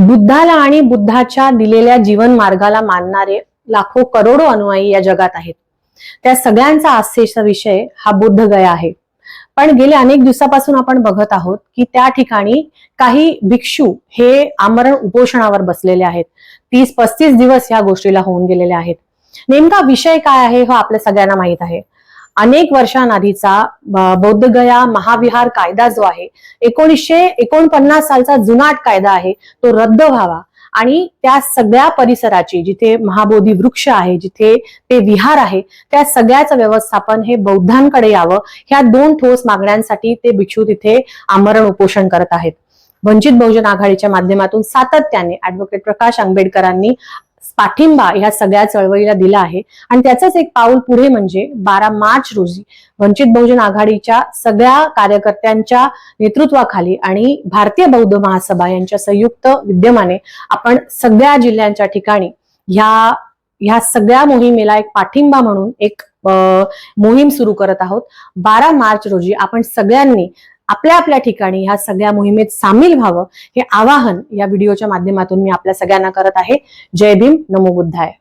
बुद्धाला आणि बुद्धाच्या दिलेल्या जीवन मार्गाला मानणारे लाखो करोडो अनुयायी या जगात आहेत. त्या सगळ्यांचा आस्थेचा विषय हा बुद्ध गया आहे. पण गेले अनेक दिवसापासून आपण बघत आहोत की त्या ठिकाणी काही भिक्षू हे आमरण उपोषणावर बसलेले आहेत. तीस पस्तीस दिवस या गोष्टीला होऊन गेलेले आहेत. नेमका विषय काय आहे हा आपल्या सगळ्यांना माहीत आहे. अनेक वर्षांआधीचा बौद्धगया महाविहार कायदा जो आहे एकोणीसशे एकोणपन्नास सालचा जुनाट कायदा आहे तो रद्द व्हावा. आणि त्या सगळ्या परिसराची जिथे महाबोधी वृक्ष आहे जिथे ते विहार आहे त्या सगळ्याचं व्यवस्थापन हे बौद्धांकडे यावं. ह्या दोन ठोस मागण्यांसाठी ते भिक्षू तिथे आमरण उपोषण करत आहेत. वंचित बहुजन आघाडीच्या माध्यमातून सातत्याने ऍडव्होकेट प्रकाश आंबेडकरांनी पाठिंबा ह्या सगळ्या चळवळीला दिला आहे. आणि त्याचंच एक पाऊल पुढे म्हणजे बारा मार्च रोजी वंचित बहुजन आघाडीच्या सगळ्या कार्यकर्त्यांच्या नेतृत्वाखाली आणि भारतीय बौद्ध महासभा यांच्या संयुक्त विद्यमाने आपण सगळ्या जिल्ह्यांच्या ठिकाणी ह्या ह्या सगळ्या मोहिमेला एक पाठिंबा म्हणून एक मोहीम सुरू करत आहोत. बारा मार्च रोजी आपण सगळ्यांनी आपल्या आपल्या ठिकाणी ह्या सगळ्या मोहिमेत सामील व्हावं हे आवाहन या व्हिडिओच्या माध्यमातून मी आपल्या सगळ्यांना करत आहे. जय भीम नमो बुद्धाय.